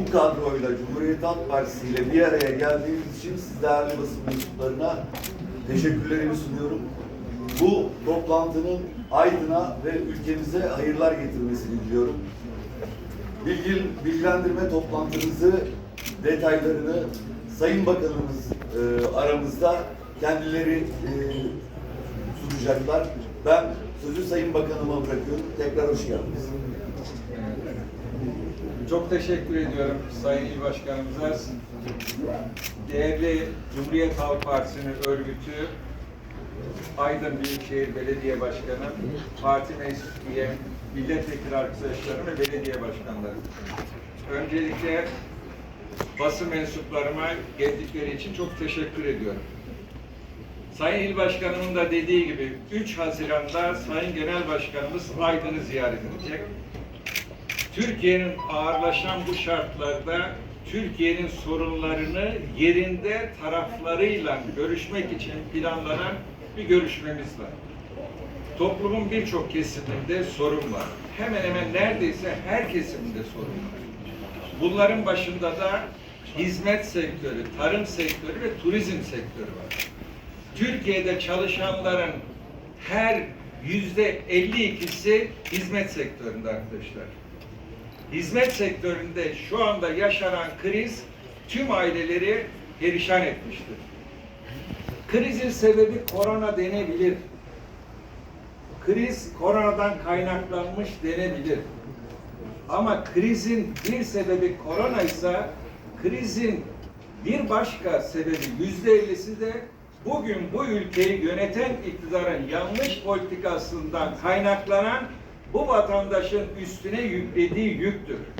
bu kadroyla Cumhuriyet Halk Partisi ile bir araya geldiğiniz için siz değerli basın mensuplarına teşekkürlerimi sunuyorum. Bu toplantının Aydın'a ve ülkemize hayırlar getirmesini diliyorum. Bilgi, bilgilendirme toplantınızı, detaylarını Sayın Bakanımız e, aramızda kendileri e, sunacaklar. Ben sözü Sayın Bakanıma bırakıyorum. Tekrar hoş geldiniz. Çok teşekkür ediyorum Sayın İl Başkanımıza. Değerli Cumhuriyet Halk Partisi'nin örgütü, Aydın Büyükşehir Belediye Başkanı, parti meclis üyem, milletvekili arkadaşlarım ve belediye başkanları. Öncelikle basın mensuplarıma geldikleri için çok teşekkür ediyorum. Sayın İl Başkanımın da dediği gibi 3 Haziran'da Sayın Genel Başkanımız Aydın'ı ziyaret edecek. Türkiye'nin ağırlaşan bu şartlarda Türkiye'nin sorunlarını yerinde taraflarıyla görüşmek için planlanan bir görüşmemiz var. Toplumun birçok kesiminde sorun var. Hemen hemen neredeyse her kesimde sorun var. Bunların başında da hizmet sektörü, tarım sektörü ve turizm sektörü var. Türkiye'de çalışanların her yüzde 52'si hizmet sektöründe arkadaşlar. Hizmet sektöründe şu anda yaşanan kriz tüm aileleri perişan etmiştir. Krizin sebebi korona denebilir. Kriz koronadan kaynaklanmış denebilir. Ama krizin bir sebebi korona ise krizin bir başka sebebi yüzde ellisi de bugün bu ülkeyi yöneten iktidarın yanlış politikasından kaynaklanan bu vatandaşın üstüne yüklediği yüktür.